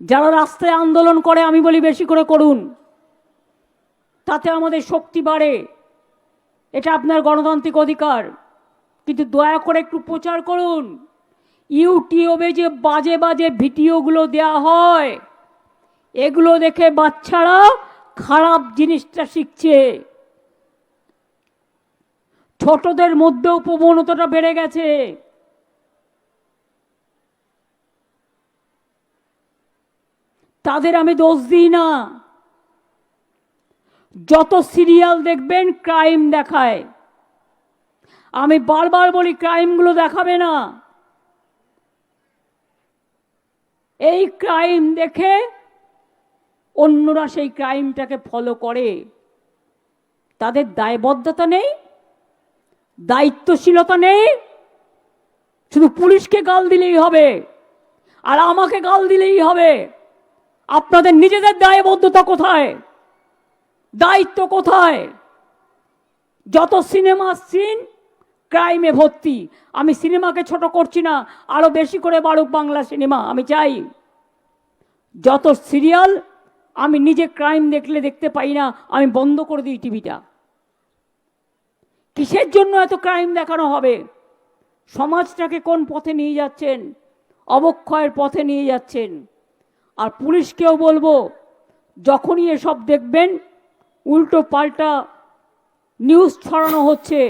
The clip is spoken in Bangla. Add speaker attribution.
Speaker 1: যারা রাস্তায় আন্দোলন করে, আমি বলি বেশি করে করুন। তাতে আমাদের শক্তি বাড়ে। এটা আপনার গণতান্ত্রিক অধিকার। কিন্তু দয়া করে একটু প্রচার করুন। ইউটিউবে যে বাজে বাজে ভিডিওগুলো দেয়া হয়, এগুলো দেখে বাচ্চারা খারাপ জিনিসটা শিখছে। ছোটদের মধ্যেও প্রবণতাটা বেড়ে গেছে। তাদের আমি দোষ দিই না। যত সিরিয়াল দেখবেন, ক্রাইম দেখায়। আমি বারবার বলি, ক্রাইমগুলো দেখাবে না। এই ক্রাইম দেখে অন্যরা সেই ক্রাইমটাকে ফলো করে। তাদের দায়বদ্ধতা নেই, দায়িত্বশীলতা নেই। শুধু পুলিশকে গাল দিলেই হবে, আর আমাকে গাল দিলেই হবে। আপনাদের নিজেদের দায়বদ্ধতা কোথায়? দায়িত্ব কোথায়? যত সিনেমা সিন, ক্রাইমে ভর্তি। আমি সিনেমাকে ছোট করছি না, আরও বেশি করে বাড়ুক বাংলা সিনেমা, আমি চাই। যত সিরিয়াল, আমি নিজে ক্রাইম দেখলে দেখতে পাই না, আমি বন্ধ করে দিই টিভিটা। কিসের জন্য এত ক্রাইম দেখানো হবে? সমাজটাকে কোন পথে নিয়ে যাচ্ছেন? অবক্ষয়ের পথে নিয়ে যাচ্ছেন? আর পুলিশকেও বলব যখনই এসব দেখবেন উল্টো পাল্টা নিউজ ছড়ানো হচ্ছে।